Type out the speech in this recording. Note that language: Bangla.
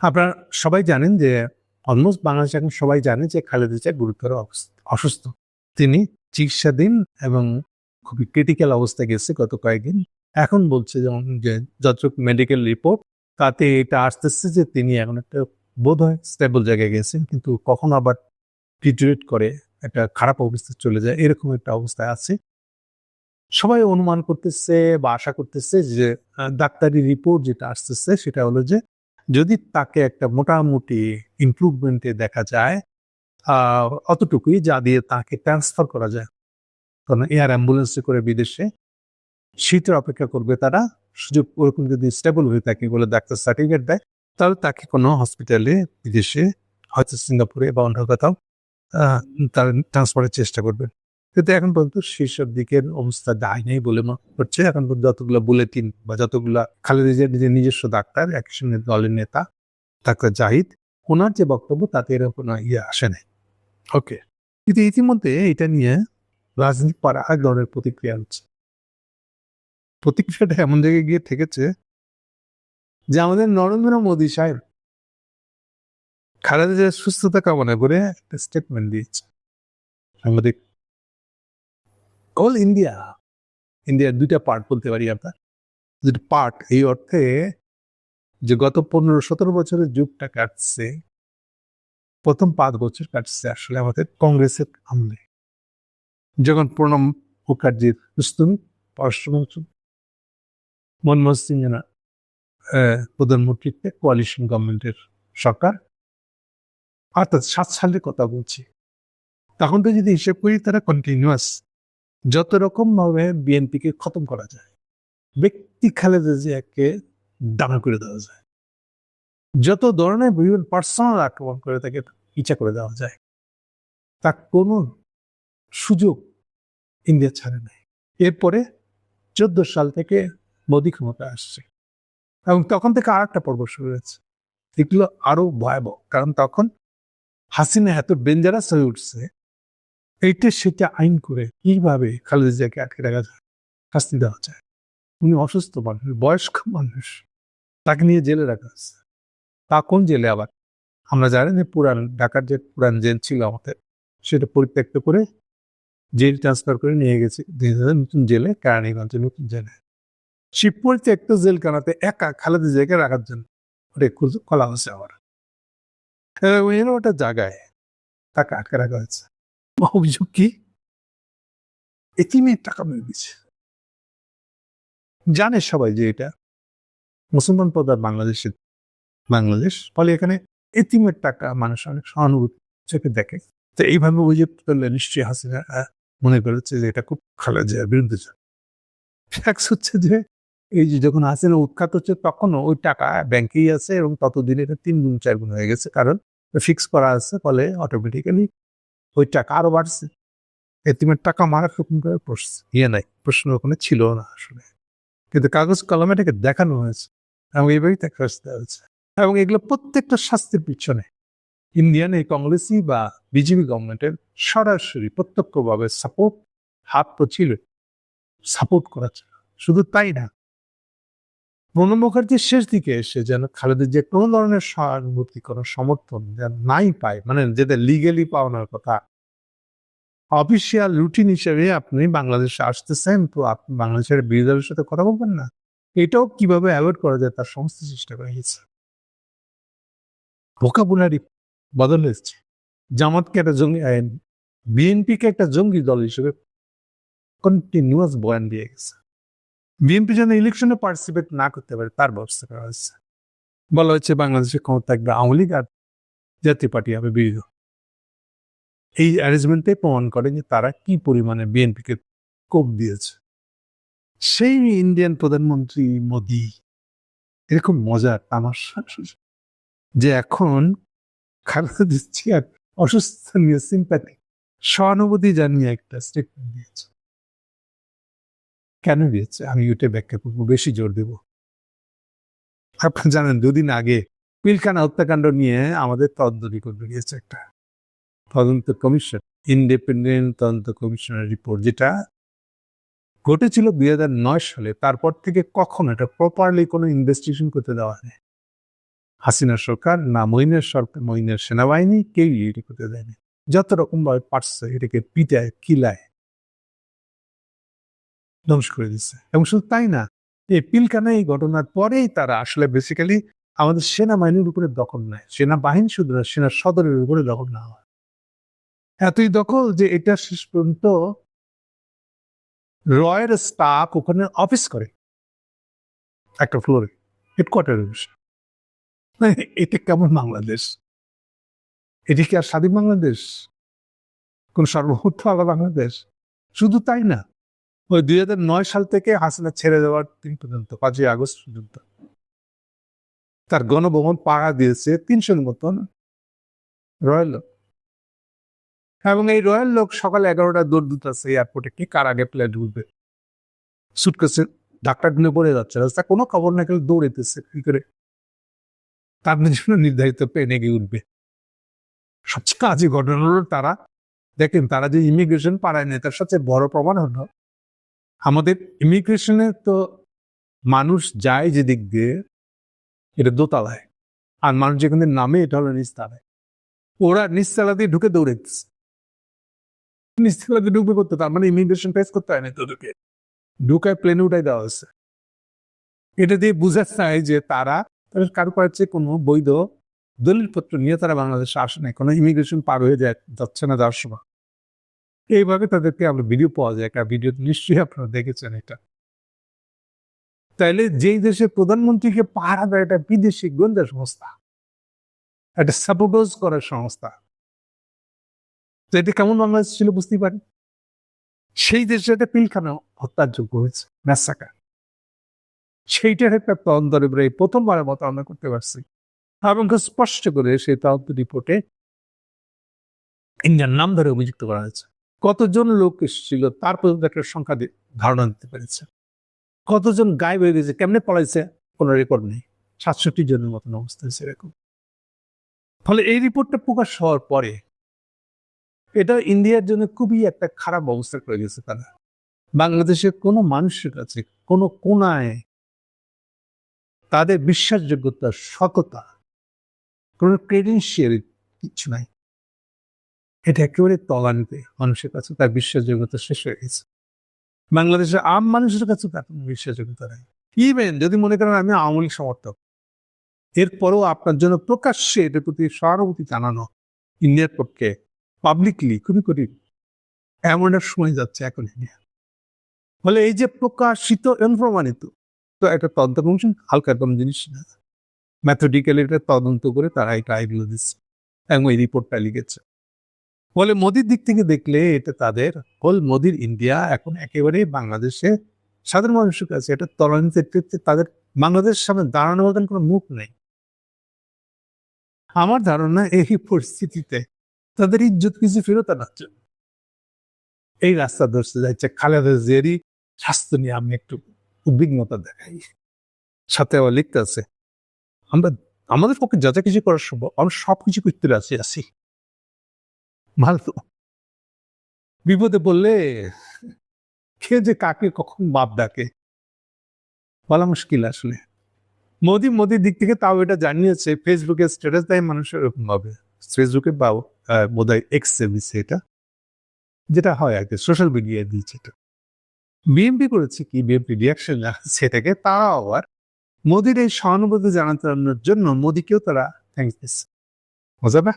আপনারা সবাই জানেন যে অলমোস্ট বাংলাদেশ এখন সবাই জানে যে খালেদা জিয়া গুরুতর অসুস্থ। তিনি চিকিৎসাধীন এবং খুবই ক্রিটিক্যাল অবস্থায় গেছে গত কয়েকদিন। এখন বলছে যেমন যে যতটুকু মেডিকেল রিপোর্ট তাতে এটা আসতেছে যে তিনি এখন একটা বোধ হয় স্টেবল জায়গায় গেছেন, কিন্তু কখন আবার ডিটোরেট করে একটা খারাপ অবস্থায় চলে যায়, এরকম একটা অবস্থায় আছে। সবাই অনুমান করতেছে বা আশা করতেছে যে ডাক্তারি রিপোর্ট যেটা আসতেছে সেটা হলো যে যদি তাকে একটা মোটামুটি ইমপ্রুভমেন্টে দেখা যায় অতটুকুই যা দিয়ে তাকে ট্রান্সফার করা যায়। কারণ এয়ার অ্যাম্বুলেন্সে করে বিদেশে, শীতের অপেক্ষা করবে তারা, সুযোগ ওরকম যদি স্টেবল হয়ে থাকে বলে ডাক্তার সার্টিফিকেট দেয়, তাহলে তাকে কোনো হসপিটালে বিদেশে, হয়তো সিঙ্গাপুরে বা অন্য কোথাও তার ট্রান্সফারের চেষ্টা করবেন কিন্তু এখন পর্যন্ত সেসব দিকের অবস্থা দায় নেই বলে মনে হচ্ছে। এখন পর্যন্ত যতগুলো বুলেটিন বা যতগুলা খালেদা জিয়ার নিজের নিজস্ব ডাক্তার একই সঙ্গে দলের নেতা ডাক্তার জাহিদ ওনার যে বক্তব্য তাতে এরকম কোনো ইয়ে আসে নাই। ওকে। কিন্তু ইতিমধ্যে এটা নিয়ে রাজনীতি পাড়া এক ধরনের প্রতিক্রিয়া হচ্ছে। প্রতিক্রিয়াটা এমন জায়গায় গিয়ে থেকেছে যে আমাদের নরেন্দ্র মোদী সাহেব খালেদা জিয়ার সুস্থতা কামনা করে একটা স্টেটমেন্ট দিয়েছে। সাংবাদিক অল ইন্ডিয়া ইন্ডিয়ার দুইটা পার্ট বলতে পারি আমরা। দুটো পার্ট এই অর্থে যে গত পনেরো সতেরো বছরের যুগটা কাটছে প্রথম পাঁচ বছর কাটছে আসলে আমাদের কংগ্রেসের আমলে। যখন প্রণব মুখার্জির রুস্তুম পররাষ্ট্রমন্ত্রী মনমোহন সিং এর, আহ, প্রধানমন্ত্রীত্বে কোয়ালিশন গভর্নমেন্টের সরকার অর্থাৎ সাত সালের কথা বলছি। তখন তো যদি হিসেব করি তারা কন্টিনিউয়াস যত রকম ভাবে বিএনপিকে খতম করা যায়, ব্যক্তি খালেদা জিয়াকে ডানা করে দেওয়া যায়। যত ধরনের বিভিন্ন পার্সোনাল আক্রমণ করে তাকে ইচ্ছা করে দেওয়া যায় তার কোনো সুযোগ ইন্ডিয়া ছাড়ে নাই। এরপরে চোদ্দ সাল থেকে মোদী ক্ষমতা আসছে এবং তখন থেকে আর একটা পর্ব শুরু হয়েছে। এগুলো আরও ভয়াবহ, কারণ তখন হাসিনা এত ডেঞ্জারাস হয়ে উঠছে এইটা সেটা আইন করে কীভাবে খালেদা জিয়াকে আটকে রাখা যায়, শাস্তি দেওয়া যায়। উনি অসুস্থ মানুষ, বয়স্ক মানুষ, তাকে নিয়ে জেলে রাখা হয়েছে। তা কোন জেলে আবার? আমরা জানি যে পুরান, ঢাকার যে পুরান জেল ছিল আমাদের, সেটা পরিত্যক্ত করে জেল ট্রান্সফার করে নিয়ে গেছে। নতুন জেলে, কেরানীগঞ্জে নতুন জেলে। সেই পরিত্যক্ত জেলখানাতে একা খালেদা জিয়াকে রাখার জন্য ওটা হয়েছে আবার। ওটা জায়গায় তাকে আটকে রাখা হয়েছে। অভিযোগ কি এতিমের টাকা মেরে দিচ্ছে জানে সবাই যে এটা মুসলমান প্রধান বাংলাদেশের বাংলাদেশ। ফলে এখানে এতিমের টাকা মানুষ অনেক সহানুভূতি চোখে দেখে। তো এইভাবে অভিযোগ করলে নিশ্চয়ই হাসিনা মনে করেছে যে এটা খুব খালা যায় বিরুদ্ধে ফ্যাক্স হচ্ছে যে এই যে যখন হাসিনা উৎখাত হচ্ছে তখনও ওই টাকা ব্যাংকেই আছে এবং ততদিনে এটা তিন গুণ, চার গুণ হয়ে গেছে। কারণ ফিক্স করা আছে ফলে অটোমেটিক্যালি ওই টাকা আরও বাড়ছে। এতিমের টাকা মারা রকম করে প্রশ্ন ইয়ে নাই, প্রশ্ন ওখানে ছিল না আসলে। কিন্তু কাগজ কলমে এটাকে দেখানো হয়েছে এবং এইভাবেই তাকে দেওয়া হয়েছে। এবং এগুলো প্রত্যেকটা শাস্তির পিছনে ইন্ডিয়ান এই কংগ্রেসি বা বিজেপি গভর্নমেন্টের সরাসরি প্রত্যক্ষভাবে সাপোর্ট হাত তো ছিল সাপোর্ট করা ছিল শুধু তাই না প্রণব মুখার্জির শেষ দিকে এসে যেন খালেদের যে কোনো ধরনের সহানুভূতি, কোনো সমর্থন যেন নাই পায় মানে যেটা লিগেলি পাওয়ানোর কথা। অফিসিয়াল রুটিন হিসেবে আপনি বাংলাদেশে আসতেছেন, তো আপনি বাংলাদেশের বিরোধীদের সাথে কথা বলবেন না। এটাও কীভাবে অ্যাভয়েড করা যায় তার সমস্ত চেষ্টা করা হয়েছে। ভোকাবুলারি বদল হয়েছে। জামাতকে একটা জঙ্গি বিএনপিকে একটা জঙ্গি দল হিসেবে কন্টিনিউয়াস বয়ান দিয়ে গেছে। বিএনপি যেন ইলেকশনে পার্টিসিপেট না করতে পারে, তার ব্যবস্থা করা হয়েছে। বলা হচ্ছে বাংলাদেশের ক্ষমতা থাকবে আওয়ামী লীগ আর জাতীয় পার্টি হবে বিরোধী। এই অ্যারেঞ্জমেন্টে প্রমাণ করে যে তারা কি পরিমাণে বিএনপিকে কোপ দিয়েছে। সেই ইন্ডিয়ান প্রধানমন্ত্রী মোদি, এরকম মজার আমার যে এখন খালেদা দিচ্ছি আর অসুস্থ নিয়ে সিম্প্যাথি সহানুভূতি জানিয়ে একটা স্টেটমেন্ট দিয়েছে। কেন দিয়েছে আমি ওইটা ব্যাখ্যা করব, বেশি জোর দেব। আপনারা জানেন, দুদিন আগে পিলখানা হত্যাকাণ্ড নিয়ে আমাদের তদন্ত রিপোর্ট বেরিয়েছে একটা। তদন্ত কমিশন ইন্ডিপেন্ডেন্ট তদন্ত কমিশনের রিপোর্ট যেটা ঘটেছিল দুই হাজার নয় সালে। তারপর থেকে কখনো এটা প্রপারলি কোনো ইনভেস্টিগেশন করতে দেওয়া হয় হাসিনা সরকার না মইনের সরকার, মইনের সেনাবাহিনী কেউই এটি করতে দেয়নি। যত রকম ভাবে পারছে এটাকে পিটায়, কিলায়। ধ্বংস করে দিচ্ছে এবং শুধু তাই না, এই পিলকানা এই ঘটনার পরেই তারা আসলে বেসিক্যালি আমাদের সেনাবাহিনীর উপরে দখল নেয়। সেনাবাহিনী শুধু না, সেনা সদরের উপরে দখল না হয়। এতই দখল যে এটা শেষ পর্যন্ত রয়ের স্টাফ ওখানে অফিস করে। একটা ফ্লোরে হেডকোয়ার্টারের বিষয় মানে এটা কেমন বাংলাদেশ? এটি কি আর স্বাধীন বাংলাদেশ? কোন সর্বভৌমত্ব আলাদা বাংলাদেশ? শুধু তাই না ওই দুই নয় সাল থেকে হাসিনা ছেড়ে দেওয়ার দিন পর্যন্ত, পাঁচই আগস্ট পর্যন্ত। তার গণভবন পাড়া দিয়েছে তিনশোর মতন রয়্যাল লোক। এবং এই রয়্যাল লোক সকাল এগারোটা দৌড় দিতেছে এয়ারপোর্টে, কি কার আগে প্লেট উঠবে সুটকেসে ডাক্তার দিনে পড়ে যাচ্ছে রাস্তা কোনো খবর না কেউ দৌড়েতেছে কি করে? তাদের জন্য নির্ধারিত পেনে গিয়ে উঠবে। সবচেয়ে কাজে ঘটনা হলো তারা, দেখেন তারা যে ইমিগ্রেশন পাড়ায় নেই তার সবচেয়ে বড় প্রমাণ হলো আমাদের ইমিগ্রেশনে তো মানুষ যায় যে দিক দিয়ে, এটা দোতলায়। আর মানুষ যেখানে নামে, এটা হলো নিচতলায় ওরা নিচতলা দিয়ে ঢুকে দৌড়ে দৌড়েছে নিচতলা দিয়ে ঢুকবে করতে, তার মানে ইমিগ্রেশন ফেস করতে হয় না তোদেরকে। ঢুকায় প্লেনে উঠাই দেওয়া হচ্ছে এটা দিয়ে বোঝা যায় যে তারা, তাদের কারও কাছে কোনো বৈধ দলিলপত্র নিয়ে তারা বাংলাদেশে আসে না কোনো ইমিগ্রেশন পার হয়ে যায়, যাচ্ছে না যাওয়ার সময়। এইভাবে তাদেরকে আমরা ভিডিও পাওয়া যায়। একটা ভিডিও নিশ্চয়ই আপনারা দেখেছেন এটা। তাইলে যেই দেশের প্রধানমন্ত্রীকে পাহারা দেয়, এটা বিদেশি গোয়েন্দা সংস্থা। একটা সাপোর্টোজ করার সংস্থা। তো এটা কেমন বাংলাদেশ ছিল বুঝতেই পারি সেই দেশে একটা পিলখানা হত্যার যোগ্য হয়েছে ম্যাসাকা সেইটার একটা তদন্তের উপরে এই প্রথমবারের মতো আমরা করতে পারছি। এবং স্পষ্ট করে সেই তদন্ত রিপোর্টে ইন্ডিয়ার নাম ধরে অভিযুক্ত করা হয়েছে। কতজন লোক এসেছিল, তার পর্যন্ত একটা সংখ্যা ধারণা দিতে পেরেছে। কতজন গায়েব হয়ে গেছে, কেমনে পলাইছে কোনো রেকর্ড নেই। সাতষট্টি জনের মতন অবস্থা হয়েছে এরকম। ফলে এই রিপোর্টটা প্রকাশ হওয়ার পরে, এটা ইন্ডিয়ার জন্য খুবই একটা খারাপ অবস্থা করে গেছে তারা। বাংলাদেশের কোনো মানুষের কাছে, কোনো কোনায় তাদের বিশ্বাসযোগ্যতা, সততা, কোনো ক্রেডেন্সিয়াল কিছু নাই। এটা একেবারে তলানিতে মানুষের কাছে তার বিশ্বাসযোগ্যতা শেষ হয়ে গেছে। বাংলাদেশের আম মানুষের কাছে তার কোনো বিশ্বাসযোগ্যতা নাই। ইভেন যদি মনে করেন আমি আওয়ামী সমর্থক, এরপরেও আপনার জন্য প্রকাশ্যে এটার প্রতি সহানুভূতি জানানো ইন্ডিয়ার পক্ষে পাবলিকলি খুবই কঠিন। এমন একটা সময় যাচ্ছে এখন ইন্ডিয়া। ফলে এই যে প্রকাশিত এবং প্রমাণিত তো একটা তদন্ত কমিশন হালকা রকম জিনিস না। ম্যাথডিক্যালি এটা তদন্ত করে তারা এটা আইগুলো দিচ্ছে এবং এই রিপোর্টটা লিখেছে। ফলে মোদির দিক থেকে দেখলে এটা তাদের হোল মোদির ইন্ডিয়া এখন একেবারে বাংলাদেশে সাধারণ মানুষের কাছে এটা তলানিতে তাদের বাংলাদেশের সামনে দাঁড়ানোর মতন কোনো মুখ নেই। আমার ধারণা এই পরিস্থিতিতে তাদের ইজ্জত কিছু ফেরত আনার জন্য। এই রাস্তা ধরতে যাচ্ছে খালেদা জিয়ারই স্বাস্থ্য নিয়ে আমি একটু উদ্বিগ্নতা দেখাই। সাথে আবার লিখতে আছে, আমরা, আমাদের পক্ষে যা যা কিছু করার সম্ভব, আমরা সব কিছু করতে রাজি আছি। ভালো বিপদে পড়লে কে যে কাকে কখন বাপ ডাকে। বলা মুশকিল আসলে। মোদি, মোদির দিক থেকে তাও এটা জানিয়েছে ফেসবুকে স্ট্যাটাস দেয় মানুষের এরকম ভাবে। ফেসবুকে বা বোধ হয় এক্স দিচ্ছে এটা। যেটা হয় আর কি সোশ্যাল মিডিয়ায় দিয়েছে এটা। বিএনপি করেছে কি? বিএনপি রিয়াকশন সেটাকে তারা আবার মোদির এই সহানুভূতি জানানোর জন্য মোদিকেও তারা থ্যাংক দিচ্ছে। না